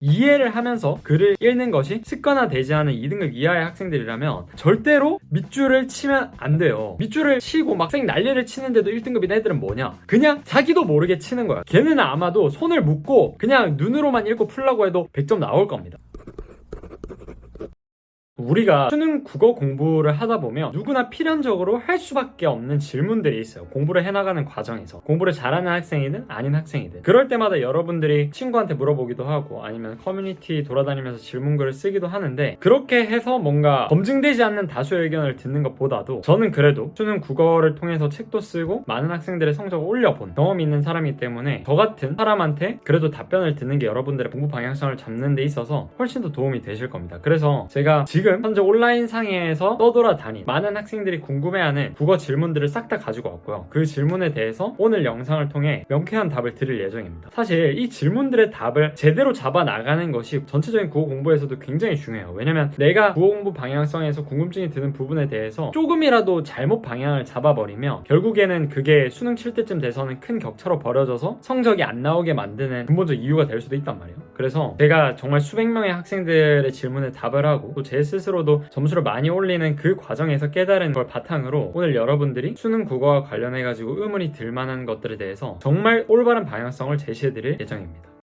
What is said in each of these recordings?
이해를 하면서 글을 읽는 것이 습관화되지 않은 2등급 이하의 학생들이라면 절대로 밑줄을 치면 안 돼요. 밑줄을 치고 막생 난리를 치는데도 1등급인 애들은 뭐냐? 그냥 자기도 모르게 치는 거야. 걔는 아마도 손을 묶고 그냥 눈으로만 읽고 풀라고 해도 100점 나올 겁니다. 우리가 수능 국어 공부를 하다 보면 누구나 필연적으로 할 수밖에 없는 질문들이 있어요. 공부를 해나가는 과정에서. 공부를 잘하는 학생이든 아닌 학생이든. 그럴 때마다 여러분들이 친구한테 물어보기도 하고 아니면 커뮤니티 돌아다니면서 질문글을 쓰기도 하는데 그렇게 해서 뭔가 검증되지 않는 다수의 의견을 듣는 것보다도 저는 그래도 수능 국어를 통해서 책도 쓰고 많은 학생들의 성적을 올려본 경험이 있는 사람이기 때문에 저 같은 사람한테 그래도 답변을 듣는 게 여러분들의 공부 방향성을 잡는 데 있어서 훨씬 더 도움이 되실 겁니다. 그래서 제가 지금 현재 온라인 상에서 떠돌아다니 많은 학생들이 궁금해하는 국어 질문들을 싹 다 가지고 왔고요. 그 질문에 대해서 오늘 영상을 통해 명쾌한 답을 드릴 예정입니다. 사실 이 질문들의 답을 제대로 잡아 나가는 것이 전체적인 국어 공부에서도 굉장히 중요해요. 왜냐면 내가 국어 공부 방향성에서 궁금증이 드는 부분에 대해서 조금이라도 잘못 방향을 잡아버리면 결국에는 그게 수능 칠 때쯤 돼서는 큰 격차로 벌어져서 성적이 안 나오게 만드는 근본적 이유가 될 수도 있단 말이에요. 그래서 제가 정말 수백 명의 학생들의 질문에 답을 하고 또 제 스스로도 점수를 많이 올리는 그 과정에서 깨달은 걸 바탕으로 오늘 여러분들이 수능 국어와 관련해 가지고 의문이 들 만한 것들에 대해서 정말 올바른 방향성을 제시해 드릴 예정입니다.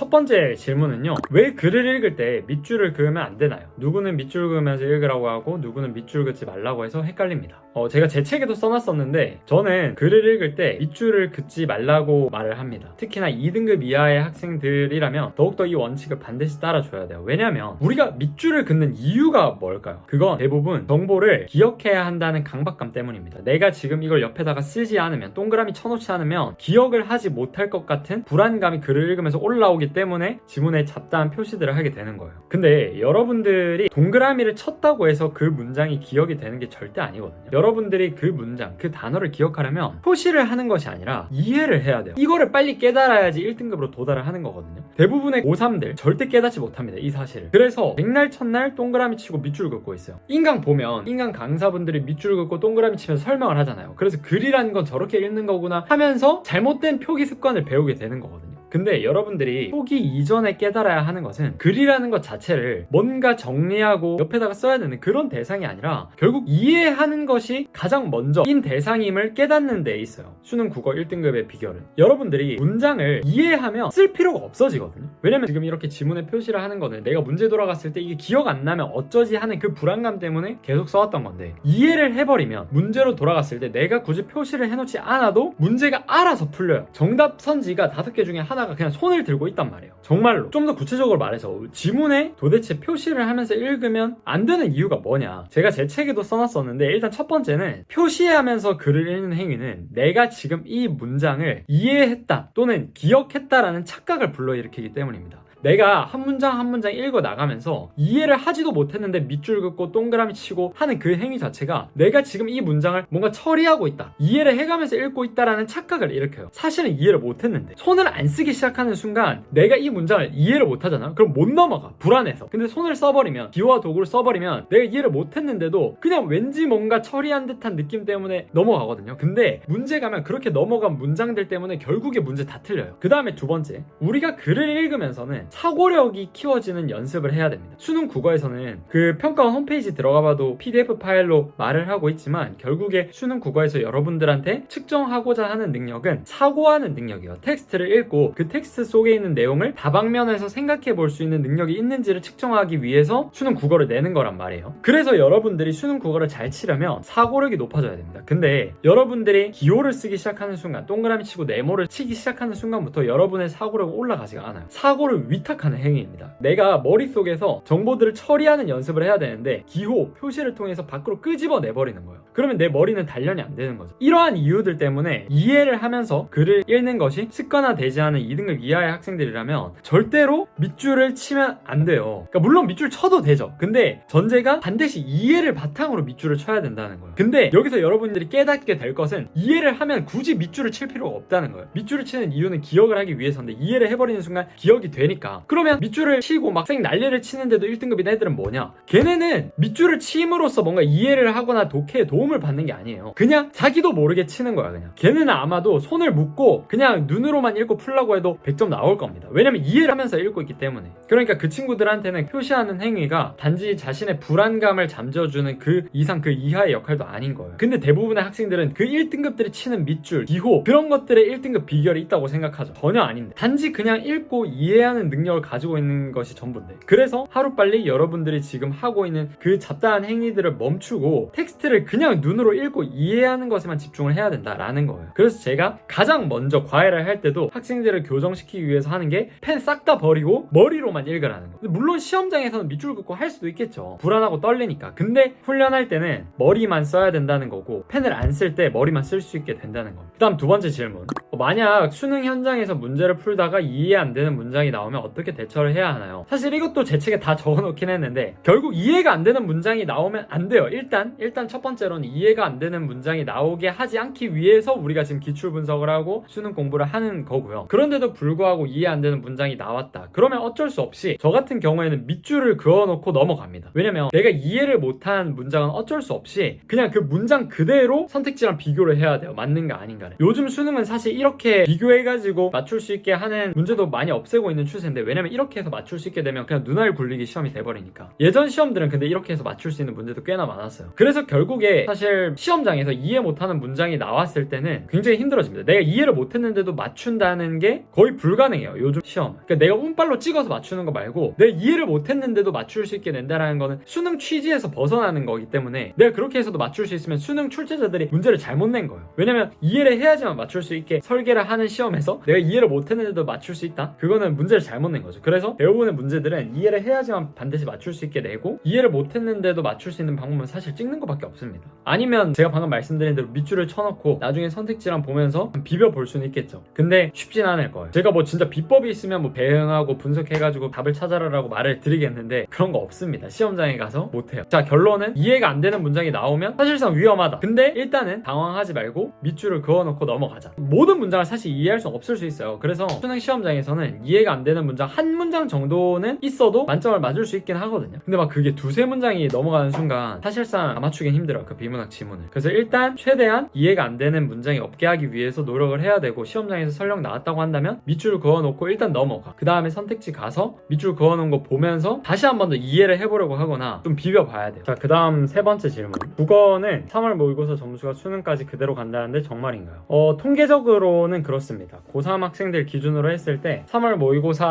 첫 번째 질문은요. 왜 글을 읽을 때 밑줄을 그으면 안 되나요? 누구는 밑줄 그으면서 읽으라고 하고 누구는 밑줄 긋지 말라고 해서 헷갈립니다. 어, 제가 제 책에도 써놨었는데 저는 글을 읽을 때 밑줄을 긋지 말라고 말을 합니다. 특히나 2등급 이하의 학생들이라면 더욱더 이 원칙을 반드시 따라줘야 돼요. 왜냐면 우리가 밑줄을 긋는 이유가 뭘까요? 그건 대부분 정보를 기억해야 한다는 강박감 때문입니다. 내가 지금 이걸 옆에다가 쓰지 않으면 동그라미 쳐놓지 않으면 기억을 하지 못할 것 같은 불안감이 글을 읽으면서 올라오기 때문에 지문에 잡다한 표시들을 하게 되는 거예요. 근데 여러분들이 동그라미를 쳤다고 해서 그 문장이 기억이 되는 게 절대 아니거든요. 여러분들이 그 문장, 그 단어를 기억하려면 표시를 하는 것이 아니라 이해를 해야 돼요. 이거를 빨리 깨달아야지 1등급으로 도달을 하는 거거든요. 대부분의 고3들 절대 깨닫지 못합니다. 이 사실을. 그래서 백날 첫날 동그라미 치고 밑줄 긋고 있어요. 인강 보면 인강 강사분들이 밑줄 긋고 동그라미 치면서 설명을 하잖아요. 그래서 글이라는 건 저렇게 읽는 거구나 하면서 잘못된 표기 습관을 배우게 되는 거거든요. 근데 여러분들이 표기 이전에 깨달아야 하는 것은 글이라는 것 자체를 뭔가 정리하고 옆에다가 써야 되는 그런 대상이 아니라 결국 이해하는 것이 가장 먼저 인 대상임을 깨닫는 데 있어요. 수능 국어 1등급의 비결은. 여러분들이 문장을 이해하면 쓸 필요가 없어지거든요. 왜냐면 지금 이렇게 지문에 표시를 하는 거는 내가 문제 돌아갔을 때 이게 기억 안 나면 어쩌지 하는 그 불안감 때문에 계속 써왔던 건데 이해를 해버리면 문제로 돌아갔을 때 내가 굳이 표시를 해놓지 않아도 문제가 알아서 풀려요. 정답 선지가 다섯 개 중에 하나 가 그냥 손을 들고 있단 말이에요. 정말로. 좀 더 구체적으로 말해서 지문에 도대체 표시를 하면서 읽으면 안 되는 이유가 뭐냐. 제가 제 책에도 써놨었는데 일단 첫 번째는 표시하면서 글을 읽는 행위는 내가 지금 이 문장을 이해했다 또는 기억했다라는 착각을 불러일으키기 때문입니다. 내가 한 문장 한 문장 읽어 나가면서 이해를 하지도 못했는데 밑줄 긋고 동그라미 치고 하는 그 행위 자체가 내가 지금 이 문장을 뭔가 처리하고 있다. 이해를 해가면서 읽고 있다라는 착각을 일으켜요. 사실은 이해를 못했는데 손을 안 쓰기 시작하는 순간 내가 이 문장을 이해를 못하잖아. 그럼 못 넘어가. 불안해서. 근데 손을 써버리면 기호와 도구를 써버리면 내가 이해를 못했는데도 그냥 왠지 뭔가 처리한 듯한 느낌 때문에 넘어가거든요. 근데 문제 가면 그렇게 넘어간 문장들 때문에 결국에 문제 다 틀려요. 그 다음에 두 번째 우리가 글을 읽으면서는 사고력이 키워지는 연습을 해야 됩니다. 수능 국어에서는 그 평가원 홈페이지 들어가 봐도 PDF 파일로 말을 하고 있지만 결국에 수능 국어에서 여러분들한테 측정하고자 하는 능력은 사고하는 능력이에요. 텍스트를 읽고 그 텍스트 속에 있는 내용을 다방면에서 생각해 볼 수 있는 능력이 있는지를 측정하기 위해서 수능 국어를 내는 거란 말이에요. 그래서 여러분들이 수능 국어를 잘 치려면 사고력이 높아져야 됩니다. 근데 여러분들이 기호를 쓰기 시작하는 순간 동그라미 치고 네모를 치기 시작하는 순간부터 여러분의 사고력은 올라가지가 않아요. 사고를 위 탁하는 행위입니다. 내가 머릿속에서 정보들을 처리하는 연습을 해야 되는데 기호, 표시를 통해서 밖으로 끄집어 내 버리는 거예요. 그러면 내 머리는 단련이 안 되는 거죠. 이러한 이유들 때문에 이해를 하면서 글을 읽는 것이 습관화되지 않은 2등급 이하의 학생들이라면 절대로 밑줄을 치면 안 돼요. 그러니까 물론 밑줄 쳐도 되죠. 근데 전제가 반드시 이해를 바탕으로 밑줄을 쳐야 된다는 거예요. 근데 여기서 여러분들이 깨닫게 될 것은 이해를 하면 굳이 밑줄을 칠 필요가 없다는 거예요. 밑줄을 치는 이유는 기억을 하기 위해서인데 이해를 해버리는 순간 기억이 되니까 하니까 그러면 밑줄을 치고 막생 난리를 치는데도 1등급인 애들은 뭐냐? 걔네는 밑줄을 치임으로써 뭔가 이해를 하거나 독해에 도움을 받는 게 아니에요. 그냥 자기도 모르게 치는 거야 그냥. 걔네는 아마도 손을 묶고 그냥 눈으로만 읽고 풀라고 해도 100점 나올 겁니다. 왜냐면 이해를 하면서 읽고 있기 때문에. 그러니까 그 친구들한테는 표시하는 행위가 단지 자신의 불안감을 잠재워주는 그 이상 그 이하의 역할도 아닌 거예요. 근데 대부분의 학생들은 그 1등급들이 치는 밑줄, 기호 그런 것들의 1등급 비결이 있다고 생각하죠. 전혀 아닌데 단지 그냥 읽고 이해하는 능력 을 가지고 있는 것이 전부인데. 그래서 하루빨리 여러분들이 지금 하고 있는 그 잡다한 행위들을 멈추고 텍스트를 그냥 눈으로 읽고 이해하는 것에만 집중을 해야 된다라는 거예요. 그래서 제가 가장 먼저 과외를 할 때도 학생들을 교정시키기 위해서 하는 게 펜 싹 다 버리고 머리로만 읽으라는 거 근데 물론 시험장에서는 밑줄 긋고 할 수도 있겠죠. 불안하고 떨리니까. 근데 훈련할 때는 머리만 써야 된다는 거고 펜을 안 쓸 때 머리만 쓸 수 있게 된다는 겁니다. 그 다음 두 번째 질문. 어, 만약 수능 현장에서 문제를 풀다가 이해 안 되는 문장이 나오면 어떻게 대처를 해야 하나요? 사실 이것도 제 책에 다 적어놓긴 했는데 결국 이해가 안 되는 문장이 나오면 안 돼요. 일단 일단 첫 번째로는 이해가 안 되는 문장이 나오게 하지 않기 위해서 우리가 지금 기출 분석을 하고 수능 공부를 하는 거고요. 그런데도 불구하고 이해 안 되는 문장이 나왔다. 그러면 어쩔 수 없이 저 같은 경우에는 밑줄을 그어놓고 넘어갑니다. 왜냐면 내가 이해를 못한 문장은 어쩔 수 없이 그냥 그 문장 그대로 선택지랑 비교를 해야 돼요. 맞는가 아닌가를. 요즘 수능은 사실 이렇게 비교해가지고 맞출 수 있게 하는 문제도 많이 없애고 있는 추세인데 왜냐면 이렇게 해서 맞출 수 있게 되면 그냥 눈알 굴리기 시험이 돼버리니까. 예전 시험들은 근데 이렇게 해서 맞출 수 있는 문제도 꽤나 많았어요. 그래서 결국에 사실 시험장에서 이해 못하는 문장이 나왔을 때는 굉장히 힘들어집니다. 내가 이해를 못했는데도 맞춘다는 게 거의 불가능해요 요즘 시험. 그러니까 내가 운빨로 찍어서 맞추는 거 말고 내가 이해를 못했는데도 맞출 수 있게 된다는 거는 수능 취지에서 벗어나는 거기 때문에 내가 그렇게 해서도 맞출 수 있으면 수능 출제자들이 문제를 잘못 낸 거예요. 왜냐면 이해를 해야지만 맞출 수 있게 설계를 하는 시험에서 내가 이해를 못했는데도 맞출 수 있다? 그거는 문제를 잘못 낸 거죠. 그래서 대부분의 문제들은 이해를 해야지만 반드시 맞출 수 있게 내고 이해를 못했는데도 맞출 수 있는 방법은 사실 찍는 것밖에 없습니다. 아니면 제가 방금 말씀드린 대로 밑줄을 쳐놓고 나중에 선택지랑 보면서 비벼 볼 수는 있겠죠. 근데 쉽진 않을 거예요. 제가 뭐 진짜 비법이 있으면 뭐 배응하고 분석해가지고 답을 찾아라라고 말을 드리겠는데 그런 거 없습니다. 시험장에 가서 못해요. 자 결론은 이해가 안 되는 문장이 나오면 사실상 위험하다. 근데 일단은 당황하지 말고 밑줄을 그어놓고 넘어가자. 모든 문장을 사실 이해할 수 없을 수 있어요. 그래서 수능 시험장에서는 이해가 안 되는 문장 한 문장 정도는 있어도 만점을 맞을 수 있긴 하거든요. 근데 막 그게 두세 문장이 넘어가는 순간 사실상 안 맞추긴 힘들어요 그 비문학 지문을. 그래서 일단 최대한 이해가 안 되는 문장이 없게 하기 위해서 노력을 해야 되고 시험장에서 설령 나왔다고 한다면 밑줄을 그어놓고 일단 넘어가. 그 다음에 선택지 가서 밑줄 그어놓은 거 보면서 다시 한 번 더 이해를 해보려고 하거나 좀 비벼봐야 돼요. 자그 다음 세 번째 질문. 국어는 3월 모의고사 점수가 수능까지 그대로 간다는데 정말인가요? 어 통계적으로는 그렇습니다. 고3 학생들 기준으로 했을 때 3월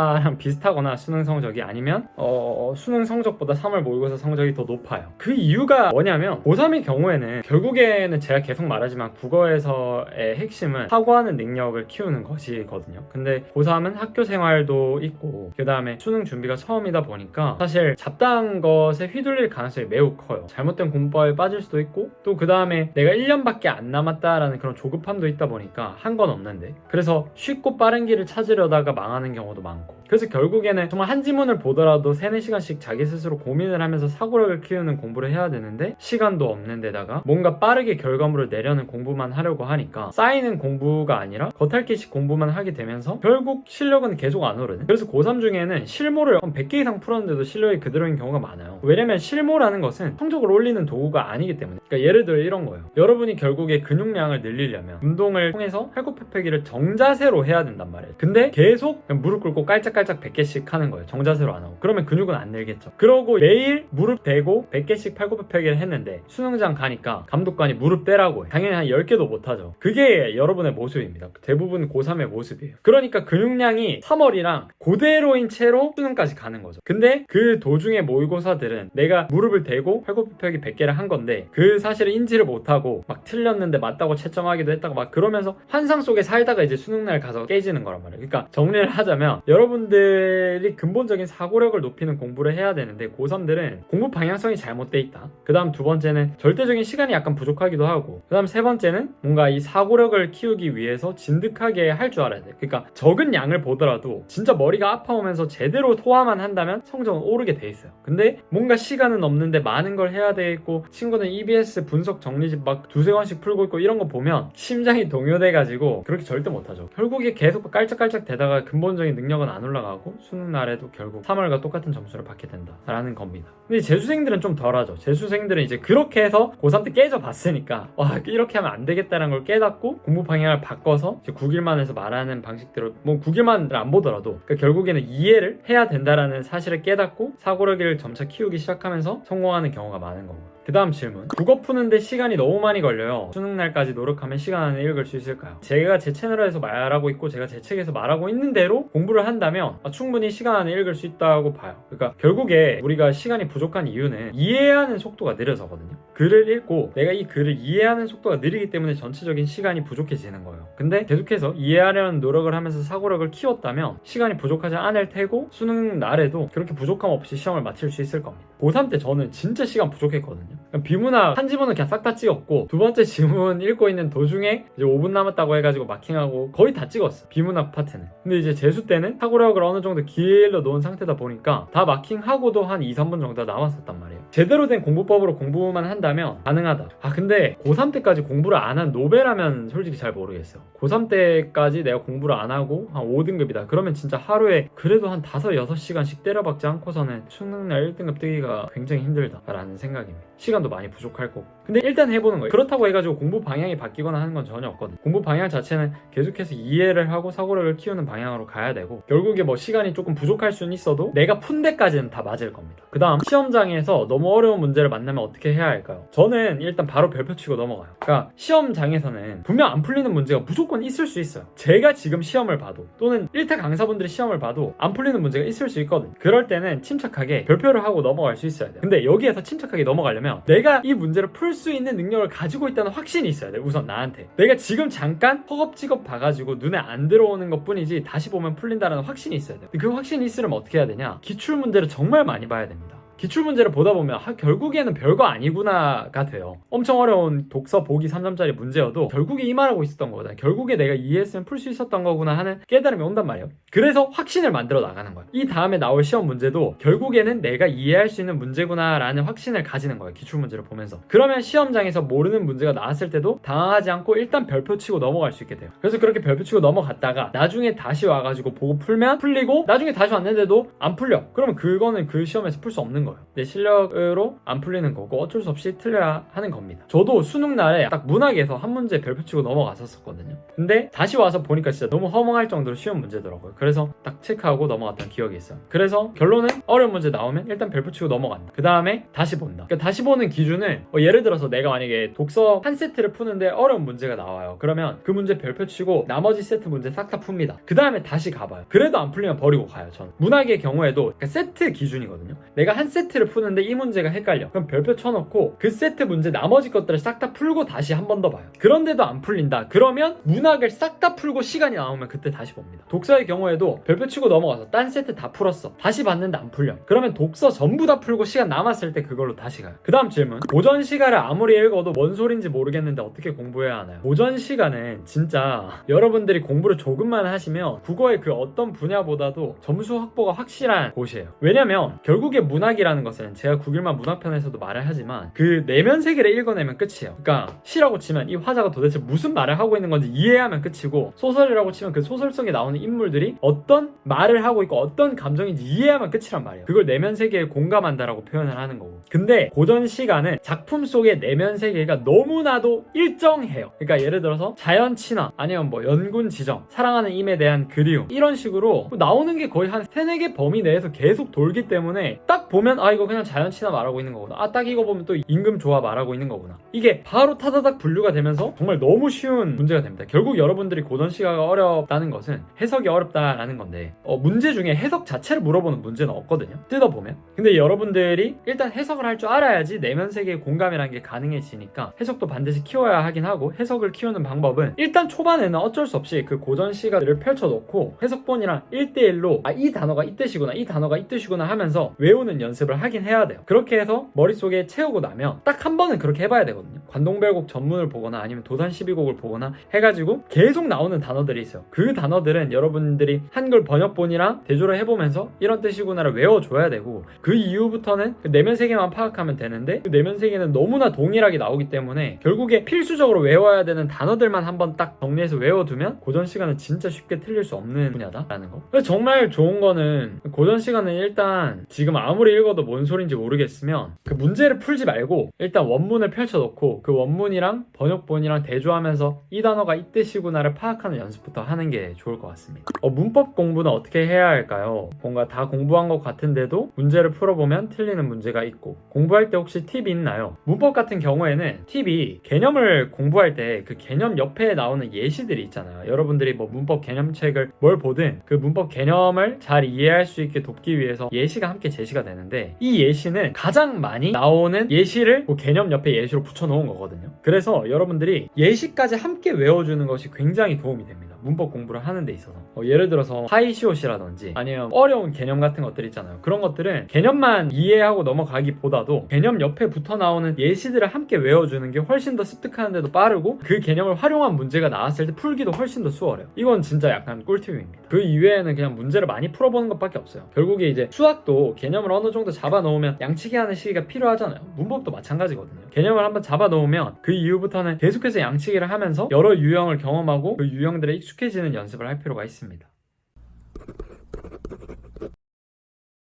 모의고사랑 비슷하거나 수능 성적이 아니면 어, 수능 성적보다 3월 모의고사 성적이 더 높아요. 그 이유가 뭐냐면 고3의 경우에는 결국에는 제가 계속 말하지만 국어에서의 핵심은 사고하는 능력을 키우는 것이거든요. 근데 고3은 학교 생활도 있고 그 다음에 수능 준비가 처음이다 보니까 사실 잡다한 것에 휘둘릴 가능성이 매우 커요. 잘못된 공부에 빠질 수도 있고 또 그 다음에 내가 1년밖에 안 남았다라는 그런 조급함도 있다 보니까 한 건 없는데 그래서 쉽고 빠른 길을 찾으려다가 망하는 경우도 많고 그래서 결국에는 정말 한 지문을 보더라도 3, 4시간씩 자기 스스로 고민을 하면서 사고력을 키우는 공부를 해야 되는데 시간도 없는 데다가 뭔가 빠르게 결과물을 내려는 공부만 하려고 하니까 쌓이는 공부가 아니라 겉핥기식 공부만 하게 되면서 결국 실력은 계속 안 오르는. 그래서 고3 중에는 실모를 한 100개 이상 풀었는데도 실력이 그대로인 경우가 많아요. 왜냐면 실모라는 것은 성적을 올리는 도구가 아니기 때문에. 그러니까 예를 들어 이런 거예요. 여러분이 결국에 근육량을 늘리려면 운동을 통해서 팔굽혀펴기를 정자세로 해야 된단 말이에요. 근데 계속 무릎 꿇고 깔짝깔짝 100개씩 하는 거예요. 정자세로 안 하고. 그러면 근육은 안 늘겠죠. 그러고 매일 무릎 대고 100개씩 팔굽혀펴기를 했는데 수능장 가니까 감독관이 무릎 떼라고 해 당연히 한 10개도 못 하죠. 그게 여러분의 모습입니다. 대부분 고3의 모습이에요. 그러니까 근육량이 3월이랑 그대로인 채로 수능까지 가는 거죠. 근데 그 도중에 모의고사들은 내가 무릎을 대고 팔굽혀펴기 100개를 한 건데 그 사실을 인지를 못하고 막 틀렸는데 맞다고 채점하기도 했다고 막 그러면서 환상 속에 살다가 이제 수능날 가서 깨지는 거란 말이에요. 그러니까 정리를 하자면 여러분 들이 근본적인 사고력을 높이는 공부를 해야 되는데 고3들은 공부 방향성이 잘못돼 있다. 그 다음 두 번째는 절대적인 시간이 약간 부족하기도 하고 그 다음 세 번째는 뭔가 이 사고력을 키우기 위해서 진득하게 할 줄 알아야 돼. 그러니까 적은 양을 보더라도 진짜 머리가 아파오면서 제대로 소화만 한다면 성적은 오르게 돼 있어요. 근데 뭔가 시간은 없는데 많은 걸 해야 되겠고 친구는 EBS 분석 정리집 막 두세 권씩 풀고 있고 이런 거 보면 심장이 동요돼가지고 그렇게 절대 못하죠. 결국에 계속 깔짝깔짝 대다가 근본적인 능력은 안 올라가 올라가고 수능 날에도 결국 3월과 똑같은 점수를 받게 된다라는 겁니다. 근데 재수생들은 좀 덜하죠. 재수생들은 이제 그렇게 해서 고3 때 깨져 봤으니까 와 이렇게 하면 안 되겠다는 걸 깨닫고 공부 방향을 바꿔서 이제 9길만에서 말하는 방식대로 뭐 9길만을 안 보더라도 그러니까 결국에는 이해를 해야 된다라는 사실을 깨닫고 사고력을 점차 키우기 시작하면서 성공하는 경우가 많은 거고. 그 다음 질문. 국어 푸는데 시간이 너무 많이 걸려요. 수능 날까지 노력하면 시간 안에 읽을 수 있을까요? 제가 제 채널에서 말하고 있고 제가 제 책에서 말하고 있는 대로 공부를 한다면 아, 충분히 시간 안에 읽을 수 있다고 봐요. 그러니까 결국에 우리가 시간이 부족한 이유는 이해하는 속도가 느려서거든요. 글을 읽고 내가 이 글을 이해하는 속도가 느리기 때문에 전체적인 시간이 부족해지는 거예요. 근데 계속해서 이해하려는 노력을 하면서 사고력을 키웠다면 시간이 부족하지 않을 테고 수능 날에도 그렇게 부족함 없이 시험을 마칠 수 있을 겁니다. 고3 때 저는 진짜 시간 부족했거든요. 그냥 비문학 한 지문은 그냥 싹 다 찍었고 두 번째 지문 읽고 있는 도중에 이제 5분 남았다고 해가지고 마킹하고 거의 다 찍었어. 비문학 파트는. 근데 이제 재수 때는 사고력을 어느 정도 길러 놓은 상태다 보니까 다 마킹하고도 한 2, 3분 정도 남았었단 말이에요. 제대로 된 공부법으로 공부만 한다면 가능하다. 아 근데 고3 때까지 공부를 안 한 노베라면 솔직히 잘 모르겠어요. 고3 때까지 내가 공부를 안 하고 한 5등급이다. 그러면 진짜 하루에 그래도 한 5, 6시간씩 때려박지 않고서는 수능 날 1등급 뜨기가 굉장히 힘들다라는 생각입니다. 시간도 많이 부족할 거고. 근데 일단 해보는 거예요. 그렇다고 해가지고 공부 방향이 바뀌거나 하는 건 전혀 없거든. 공부 방향 자체는 계속해서 이해를 하고 사고력을 키우는 방향으로 가야 되고 결국에 뭐 시간이 조금 부족할 수는 있어도 내가 푼 데까지는 다 맞을 겁니다. 그 다음 시험장에서 너무 어려운 문제를 만나면 어떻게 해야 할까요? 저는 일단 바로 별표 치고 넘어가요. 그러니까 시험장에서는 분명 안 풀리는 문제가 무조건 있을 수 있어요. 제가 지금 시험을 봐도 또는 1타 강사분들이 시험을 봐도 안 풀리는 문제가 있을 수 있거든. 그럴 때는 침착하게 별표를 하고 넘어갈 수 있어야 돼요. 근데 여기에서 침착하게 넘어가려면 내가 이 문제를 풀수 있는 능력을 가지고 있다는 확신이 있어야 돼. 우선 나한테. 내가 지금 잠깐 허겁지겁 봐가지고 눈에 안 들어오는 것 뿐이지 다시 보면 풀린다는 확신이 있어야 돼. 그 확신이 있으려면 어떻게 해야 되냐? 기출 문제를 정말 많이 봐야 됩니다. 기출 문제를 보다 보면 아, 결국에는 별거 아니구나가 돼요. 엄청 어려운 독서 보기 3점짜리 문제여도 결국에 이 말하고 있었던 거거든. 결국에 내가 이해했으면 풀 수 있었던 거구나 하는 깨달음이 온단 말이에요. 그래서 확신을 만들어 나가는 거야. 이 다음에 나올 시험 문제도 결국에는 내가 이해할 수 있는 문제구나라는 확신을 가지는 거예요. 기출 문제를 보면서. 그러면 시험장에서 모르는 문제가 나왔을 때도 당황하지 않고 일단 별표 치고 넘어갈 수 있게 돼요. 그래서 그렇게 별표 치고 넘어갔다가 나중에 다시 와가지고 보고 풀면 풀리고 나중에 다시 왔는데도 안 풀려. 그러면 그거는 그 시험에서 풀 수 없는 거예요. 내 실력으로 안 풀리는 거고 어쩔 수 없이 틀려야 하는 겁니다. 저도 수능 날에 딱 문학에서 한 문제 별표 치고 넘어갔었거든요. 근데 다시 와서 보니까 진짜 너무 허망할 정도로 쉬운 문제더라고요. 그래서 딱 체크하고 넘어갔던 기억이 있어요. 그래서 결론은 어려운 문제 나오면 일단 별표 치고 넘어간다. 그 다음에 다시 본다. 그러니까 다시 보는 기준은 어, 예를 들어서 내가 만약에 독서 한 세트를 푸는데 어려운 문제가 나와요. 그러면 그 문제 별표 치고 나머지 세트 문제 싹 다 풉니다. 그 다음에 다시 가봐요. 그래도 안 풀리면 버리고 가요. 저는 문학의 경우에도 그러니까 세트 기준이거든요. 내가 한 세트 를 푸는데 이 문제가 헷갈려. 그럼 별표 쳐놓고 그 세트 문제 나머지 것들을 싹 다 풀고 다시 한 번 더 봐요. 그런데도 안 풀린다. 그러면 문학을 싹 다 풀고 시간이 나오면 그때 다시 봅니다. 독서의 경우에도 별표 치고 넘어가서 딴 세트 다 풀었어. 다시 봤는데 안 풀려. 그러면 독서 전부 다 풀고 시간 남았을 때 그걸로 다시 가요. 그 다음 질문. 오전 시간을 아무리 읽어도 뭔 소린지 모르겠는데 어떻게 공부해야 하나요? 오전 시간은 진짜 여러분들이 공부를 조금만 하시면 국어의 그 어떤 분야보다도 점수 확보가 확실한 곳이에요. 왜냐면 결국에 문학이라 는 것은 제가 9일만 문학편에서도 말을 하지만 그 내면 세계를 읽어내면 끝이에요. 그러니까 시라고 치면 이 화자가 도대체 무슨 말을 하고 있는 건지 이해하면 끝이고 소설이라고 치면 그 소설 속에 나오는 인물들이 어떤 말을 하고 있고 어떤 감정인지 이해하면 끝이란 말이에요. 그걸 내면 세계에 공감한다라고 표현을 하는 거고. 근데 고전 시간은 작품 속의 내면 세계가 너무나도 일정해요. 그러니까 예를 들어서 자연 친화 아니면 뭐 연군 지정, 사랑하는 임에 대한 그리움 이런 식으로 뭐 나오는 게 거의 한 세네 개 범위 내에서 계속 돌기 때문에 딱 보면 아 이거 그냥 자연 친화 말하고 있는 거구나. 아 딱 이거 보면 또 임금 조화 말하고 있는 거구나. 이게 바로 타다닥 분류가 되면서 정말 너무 쉬운 문제가 됩니다. 결국 여러분들이 고전 시가가 어렵다는 것은 해석이 어렵다라는 건데 어, 문제 중에 해석 자체를 물어보는 문제는 없거든요. 뜯어보면. 근데 여러분들이 일단 해석을 할 줄 알아야지 내면 세계의 공감이라는 게 가능해지니까 해석도 반드시 키워야 하긴 하고 해석을 키우는 방법은 일단 초반에는 어쩔 수 없이 그 고전 시가를 펼쳐놓고 해석본이랑 1대1로 아 이 단어가 이 뜻이구나 이 단어가 이 뜻이구나 하면서 외우는 연습 연습을 하긴 해야 돼요. 그렇게 해서 머릿속에 채우고 나면 딱 한 번은 그렇게 해봐야 되거든요. 관동별곡 전문을 보거나 아니면 도단 12곡을 보거나 해가지고 계속 나오는 단어들이 있어요. 그 단어들은 여러분들이 한글 번역본이랑 대조를 해보면서 이런 뜻이구나를 외워줘야 되고 그 이후부터는 그 내면 세계만 파악하면 되는데 그 내면 세계는 너무나 동일하게 나오기 때문에 결국에 필수적으로 외워야 되는 단어들만 한번 딱 정리해서 외워두면 고전 시간은 진짜 쉽게 틀릴 수 없는 분야다라는 거. 정말 좋은 거는 고전 시간은 일단 지금 아무리 읽어 도 뭔 소린지 모르겠으면 그 문제를 풀지 말고 일단 원문을 펼쳐놓고 그 원문이랑 번역본이랑 대조하면서 이 단어가 이 뜻이구나를 파악하는 연습부터 하는 게 좋을 것 같습니다. 어, 문법 공부는 어떻게 해야 할까요? 뭔가 다 공부한 것 같은데도 문제를 풀어보면 틀리는 문제가 있고 공부할 때 혹시 팁이 있나요? 문법 같은 경우에는 팁이 개념을 공부할 때 그 개념 옆에 나오는 예시들이 있잖아요. 여러분들이 뭐 문법 개념책을 뭘 보든 그 문법 개념을 잘 이해할 수 있게 돕기 위해서 예시가 함께 제시가 되는데 이 예시는 가장 많이 나오는 예시를 그 개념 옆에 예시로 붙여놓은 거거든요. 그래서 여러분들이 예시까지 함께 외워주는 것이 굉장히 도움이 됩니다. 문법 공부를 하는 데 있어서. 어, 예를 들어서 하이시옷이라든지 아니면 어려운 개념 같은 것들 있잖아요. 그런 것들은 개념만 이해하고 넘어가기보다도 개념 옆에 붙어 나오는 예시들을 함께 외워주는 게 훨씬 더 습득하는 데도 빠르고 그 개념을 활용한 문제가 나왔을 때 풀기도 훨씬 더 수월해요. 이건 진짜 약간 꿀팁입니다. 그 이외에는 그냥 문제를 많이 풀어보는 것밖에 없어요. 결국에 이제 수학도 개념을 어느 정도 잡아 놓으면 양치기 하는 시기가 필요하잖아요. 문법도 마찬가지거든요. 개념을 한번 잡아 놓으면 그 이후부터는 계속해서 양치기를 하면서 여러 유형을 경험하고 그 유형들에 익숙해지는 연습을 할 필요가 있습니다.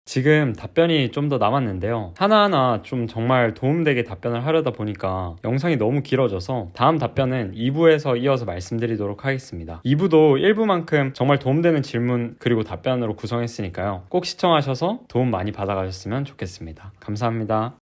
지금 답변이 좀 더 남았는데요. 하나하나 좀 정말 도움되게 답변을 하려다 보니까 영상이 너무 길어져서 다음 답변은 2부에서 이어서 말씀드리도록 하겠습니다. 2부도 1부만큼 정말 도움되는 질문 그리고 답변으로 구성했으니까요. 꼭 시청하셔서 도움 많이 받아가셨으면 좋겠습니다. 감사합니다.